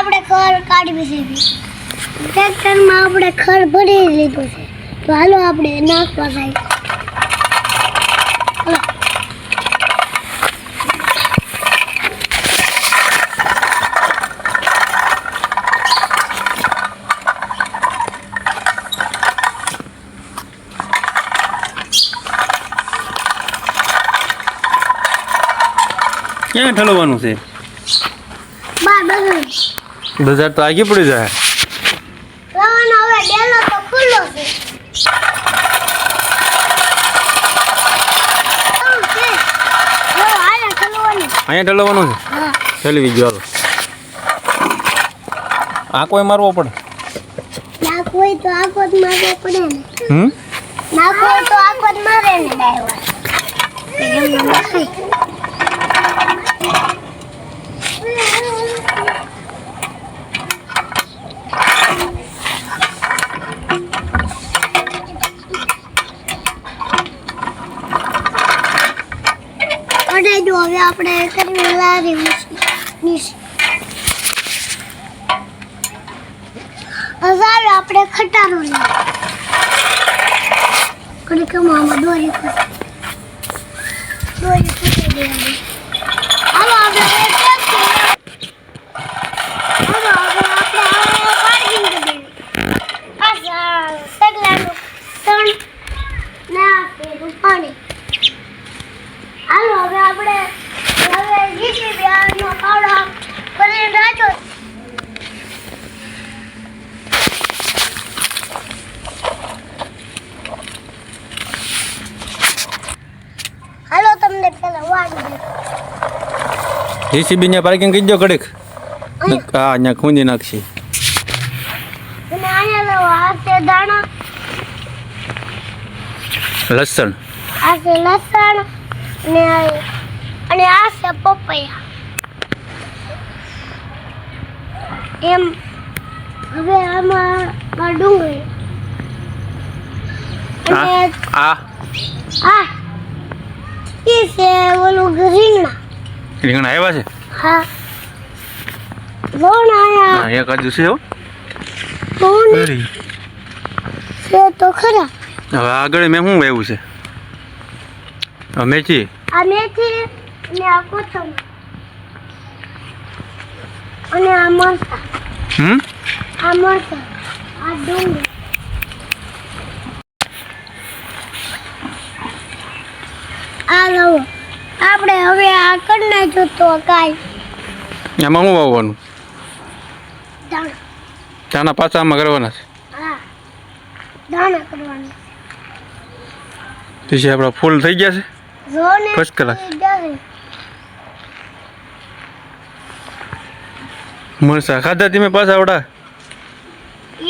આપણે ખર કાઢી છે ટ્રેક્ટરમાં આપણે ખર ભરી લીધું છે. તો હાલો આપણે નાખવા હાલો. ક્યાં ઠલવવાનું છે? બાર બધું બજાર તો આગી પડી જાય. હવે ડેલો તો ખુલ્લો છે. ખોલવાની. અહીંયા ઢલવાનું છે? ઠલવી ગયો હાલો. આ કોઈ મારવો પડે? નાખ તો આખો જ મારવો પડે ને. હમ? નાખ તો જ મારે ને ડાયવર એમને નખાય. અઢાઈ જો હવે આપણે લારી નીચે હવે આપણે ખટારો લઈએ. કડી કમામાં દોરી ફસાઈ દોરી ફસાઈ દેવાની હાલો આપણે એ ટેક્સી હાલો હવે આપણે આ પાર્કિંગ કરી દેવી આ સા- સગલાનું ત્રણ ના પેલું પાણી હાલો હવે આપણે હવે જીતી બ્યાનો પાવડો કરીને રાખ્યો હાલો તમને પેલા વાડી દે જીસીબી ને પાર્કિંગ કરી દો કડક હા અહીંયા ખૂંદી નાખશી. લસણ. આ છે લસણ ને અને આ છે પપૈયા. એમ હવે આમાં ડુંગળી. અને આ. આ એ છે ઓલું રીંગણા રીંગણા આવ્યા છે? હા. લોણ આયા હા એક હજુ છે લોણ છે તો ખરા. હવે આગળ મેં શું વાવ્યું છે? આ મેથી. આ મેથી અને આ કોથમરી. અને આ મરચાં. હમ? આ મરચાં. આ ડુંગળી. આ લવો આપણે હવે આ કરી નાખ્યો તો કાંઈ એમાં શું વાવવાનું? દાણા. ચાના પાછા આમાં કરવાના છે? હા. દાણા કરવાના. પછી આપણા ફૂલ થઈ ગયા છે? જો ને First class. મરસા ખાધા તમે પાછા આવડા?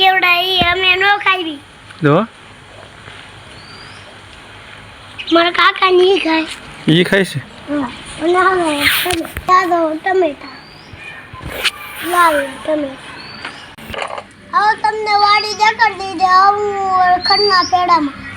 એવડા એ અમે નો ખાવી જો. મારા કાકા ની ખાય. એ ખાય છે? તમને વાડી દેખાડી દે આવું ખંડના પેડામાં.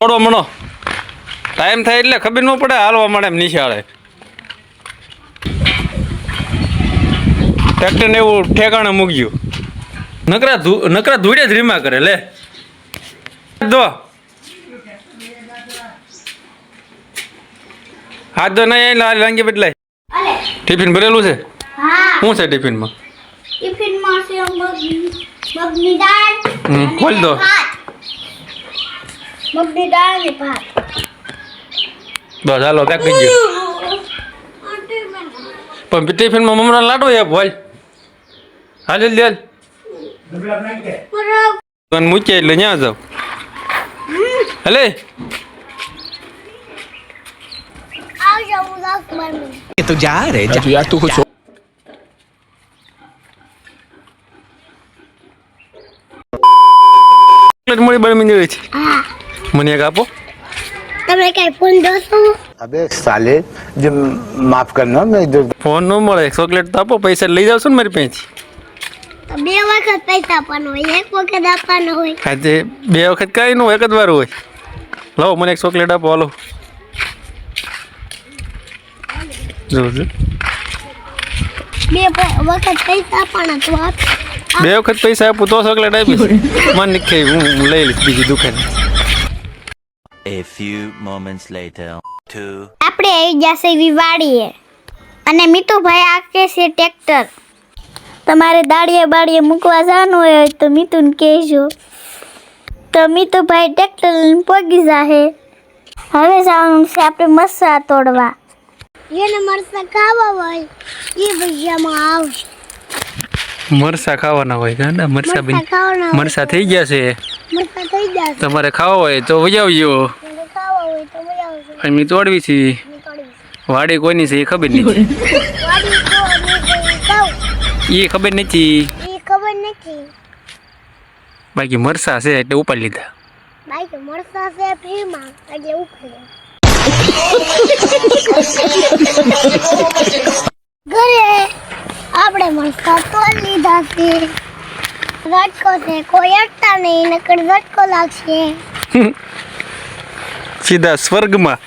પડો મણો. ટાઈમ થાય એટલે ખબર ન પડે હાલવા મળે એમ નિશાળે. ટ્રેક્ટરને એવું ઠેકાણે મૂક્યું. નકરા નકરા ધૂળે જ રીમા કરે લે. દો. હાથ તો નહીં લાલ રંગી બદલાય. ટિફિન ભરેલું છે? શું છે ટિફિનમાં? ટિફિનમાં છે મગની મગની દાળ હમ, ખોલ દો. ભાત મગની દાળ ને ભાત બસ હાલો પેક કરી ગયો પણ ટિફિનમાં મમરા લાડો એ બોલ હાલ જલ્દી હાલ તને મૂકીએ એટલે ત્યાં જાવ હલે આવજો હું દસ બાર મિનિટ तो जा रहे जा यार तू कुछ ચોકલેટ મળી બળમી દેવી છે હા મને એક આપો. તમે કઈ ફોન દો અબે સાલે જે માફ કરના મેં જો ફોન ન મળે ચોકલેટ તો આપો પૈસા લઈ જાવ ને મારી પાસેથી? બે વખત પૈસા આપવાનો હોય એક વખત આપવાનો હોય. આજે બે વખત કાંઈ નું એક જ વાર હોય. લાવો મને એક ચોકલેટ આપો હાલો. જોજો બે વખત પૈસા આપવાના બે વખત પૈસા આપું તો ચોકલેટ આપીશ. મને કે હું લઈ લઈશ બીજી દુકાન. A few moments later. Two. આપણે આવી જશે વિવાડીએ અને મીતુભાઈ આકે છે ટ્રેક્ટર. તમારે દાડીએ બાળીએ મૂકવા જવાનું હોય તો મીતુને કહેજો. તો મીતુભાઈ ટ્રેક્ટર લઈને પોગી જાહે. હવે જવાનું છે આપણે મરસા તોડવા. જેને મરસા ખાવા હોય એ ભજીયામાં આવશે. મરસા ખાવાના હોય ગાંડા મરસા મરસા થઈ ગયા છે. તમારે ખાવા હોય તો વજાવજો. જેને ખાવા હોય તો મજા આવશે અમે તોડવી છે. નીકળવી વાડી કોઈની છે એ ખબર નથી. વાડી તો અમે ખાવ એ ખબર નથી. એ ખબર નથી બાકી મરસા છે એટલે ઉપાડી લીધા. બાઈક મરસા છે ફ્રીમાં એટલે ઉખડે ઘરે આપણે મરસા તો લીધા છે. ઝટકો છે કોઈ અડતા નહીં નકર ઝટકો લાગશે સીધા સ્વર્ગમાં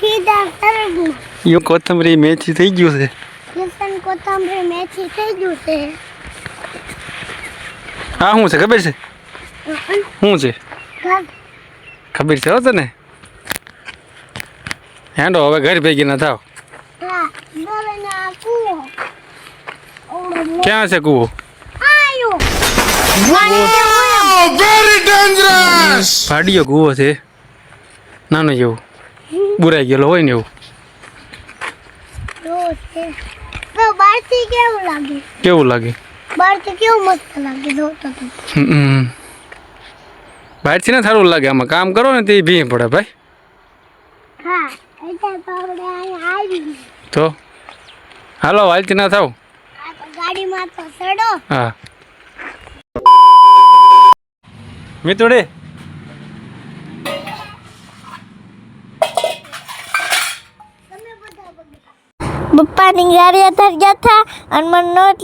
સીધા સરગમાં એ કોથમરી મેથી થઈ ગયું છે લસણ કોથમરી મેથી થઈ ગયું છે આ શું છે ખબર છે શું છે ઘર ખબર છે હો તને હેંડો હવે ઘર ભેગી ના થાવ. હા દોરેના કૂવો. ઓળો મોટો ક્યાં છે કૂવો? આયો ભાડિયો ગુવો છે. નાનો જેવું. બુરાઈ ગયેલો હોય ને એવું. કેવું લાગે? કેવું લાગે? બહારથી કેવું મસ્ત લાગે? જોતો હમ. બહારથી ને સારું લાગે. આમાં કામ કરો ને તે ભી પડે ભાઈ. હા તો હાલો હાલતી ના થાવ. ગાડીમાં તો સડો હા. મિતુડે પપ્પાની ગાડી અંદર ગયા હતા અને મને નોટ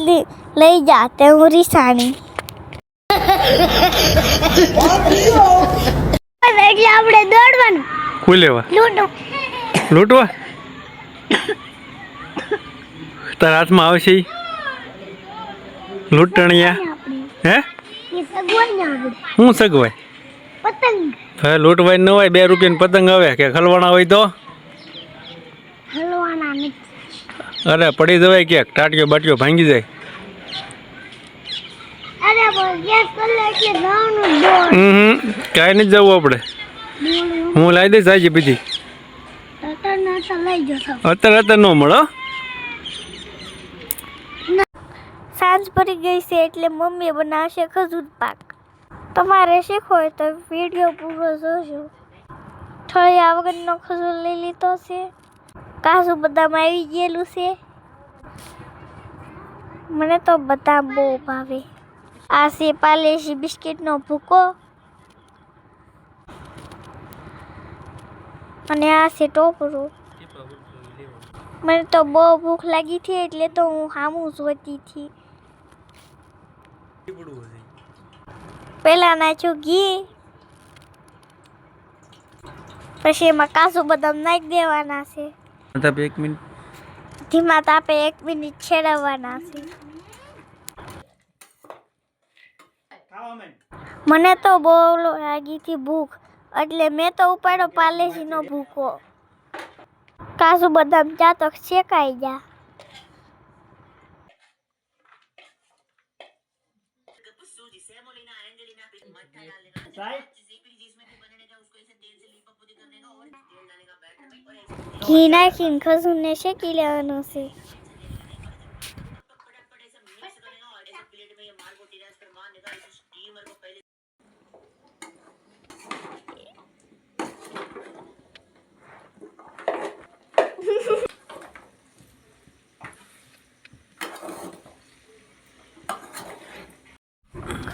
લઈ જા તે હું રીસાણી. એટલે આપણે દોડવાનું. કોઈ લેવા? લૂડો લૂંટવા? તારા હાથમાં આવશે? લૂંટણિયા? હે? શું સગવાય પતંગ. હવે લૂંટવાય ન હોય બે રૂપિયાની પતંગ આવે કે ખલવાણા હોય તો? નથી. અરે પડી જવાય ક્યાંક? ટાટીઓ બાટિયો ભાંગી જાય. કાંઈ નથી જવું આપણે. હું લાવી દઈશ આજે બીજી અત્યારે અત્યારે ન મળો સાંજ પડી ગઈ છે એટલે મમ્મી બનાવશે ખજૂર પાક. તમારે શીખવો હોય તો વીડિયો પૂરો જોજો. ઠળિયા વગરનો ખજૂર લઈ લીધો છે. કાજુ બદામ આવી ગયેલું છે. મને તો બદામ બહુ ભાવે. આ છે પાલેસી બિસ્કિટનો ભૂકો. અને આ છે ટોપરું. મને તો બહુ ભૂખ લાગી હતી એટલે તો હું હામું જોતી હતી. પહેલા નાખ્યું ઘી પછી એમાં કાજુ બદામ નાખી દેવાના છે. એક મિનિટ. ધીમા તાપે એક મિનિટ છેડવવાના છે. મને તો બહુ લાગી હતી ભૂખ એટલે મેં તો ઉપાડ્યો પાલેસીનો ભૂકો. કાજુ બદામ ચા તો શેકાઈ ગયા. ઘી નાખીને ખજૂરને શેકી લેવાનું છે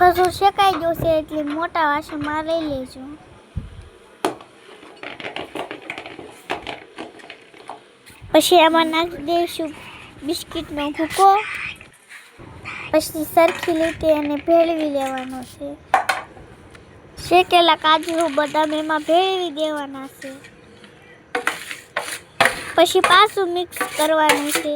ખજૂર શેકાઈ ગયો એટલે મોટા વાસણમાં લઈ લેજો. પછી આમાં નાખી દઈશું બિસ્કિટનો ભૂકો. પછી સરખી રીતે એને ભેળવી લેવાનો છે. શેકેલા કાજુ બદામ એમાં ભેળવી દેવાના છે. પછી પાછું મિક્સ કરવાનું છે.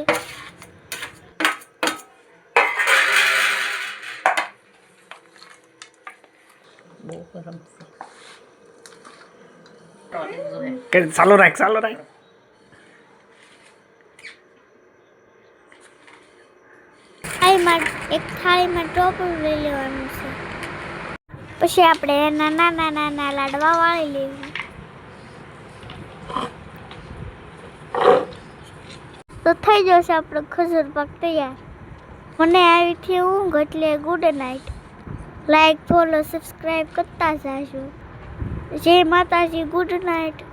કે ચાલુ રાખ ચાલુ રાખ. થાળીમાં એક થાળીમાં ટોપરું લઈ લેવાનું છે. પછી આપણે એના નાના નાના લાડવા વાળી લેવું. તો થઈ જશે આપણો ખજૂર પાક તૈયાર. મને આવી થી ઊંઘ એટલે good night like follow subscribe કરતા જાજો જય માતાજી ગુડ નાઇટ